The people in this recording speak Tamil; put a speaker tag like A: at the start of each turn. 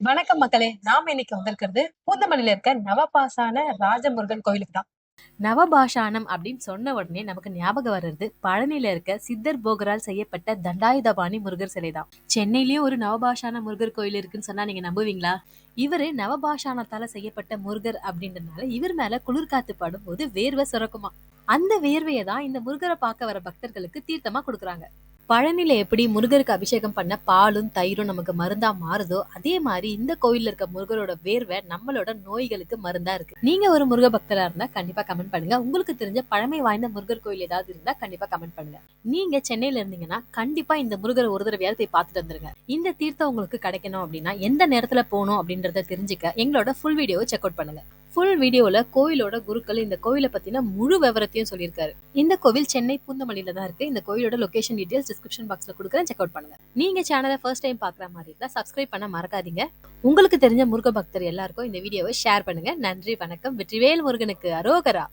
A: வணக்கம் மக்களே நாம இன்னைக்கு வந்திருக்கிறது பூந்தமல்லியில இருக்க நவபாசான ராஜமுருகன் கோயிலுக்கு தான்.
B: நவபாஷானம் அப்படின்னு சொன்ன உடனே நமக்கு ஞாபகம் வர்றது பழனியில இருக்க சித்தர் போகரால் செய்யப்பட்ட தண்டாயுதபாணி முருகர் சிலை தான். சென்னையிலயும் ஒரு நவபாஷான முருகர் கோயில் இருக்குன்னு சொன்னா நீங்க நம்புவீங்களா? இவரு நவபாஷானத்தால செய்யப்பட்ட முருகர் அப்படின்றதுனால இவர் மேல குளிர்காத்து படும் போது வேர்வை சுரக்குமா? அந்த வேர்வையை தான் இந்த முருகரை பார்க்க வர பக்தர்களுக்கு தீர்த்தமா கொடுக்குறாங்க. பழனில எப்படி முருகருக்கு அபிஷேகம் பண்ண பாலும் தயிரும் நமக்கு மருந்தா மாறுதோ அதே மாதிரி இந்த கோயில்ல இருக்க முருகரோட வேர்வை நம்மளோட நோய்களுக்கு மருந்தா இருக்கு. நீங்க ஒரு முருக பக்தரா இருந்தா கண்டிப்பா கமெண்ட் பண்ணுங்க. உங்களுக்கு தெரிஞ்ச பழமை வாய்ந்த முருகர் கோயில் ஏதாவது இருந்தா கண்டிப்பா கமெண்ட் பண்ணுங்க. நீங்க சென்னையில இருந்தீங்கன்னா கண்டிப்பா இந்த முருகரை ஒரு தடவையாவது போய் பார்த்துட்டு வந்துருங்க. இந்த தீர்த்தம் உங்களுக்கு கிடைக்கணும் அப்படின்னா எந்த நேரத்துல போகணும் அப்படின்றத தெரிஞ்சுக்க எங்களோட ஃபுல் வீடியோவை செக் அவுட் பண்ணுங்க. ஃபுல் வீடியோல கோயிலோட குருக்கள் இந்த கோயிலை பத்தின முழு விவரத்தையும் சொல்லியிருக்காரு. இந்த கோவில் சென்னை பூந்தமல்லியில தான் இருக்கு. இந்த கோயிலோட லொகேஷன் டீடைல்ஸ் டிஸ்கிரிப்ஷன் பாக்ஸ்ல கொடுக்குறேன். செக் அவுட் பண்ணுங்க. நீங்க சேனலை ஃபர்ஸ்ட் டைம் பாக்குற மாதிரி இருந்தா சப்ஸ்கிரைப் பண்ண மறக்காதீங்க. உங்களுக்கு தெரிஞ்ச முருக பக்தர் எல்லாருக்கும் இந்த வீடியோவை ஷேர் பண்ணுங்க. நன்றி வணக்கம். வெற்றிவேல் முருகனுக்கு அரோகரா.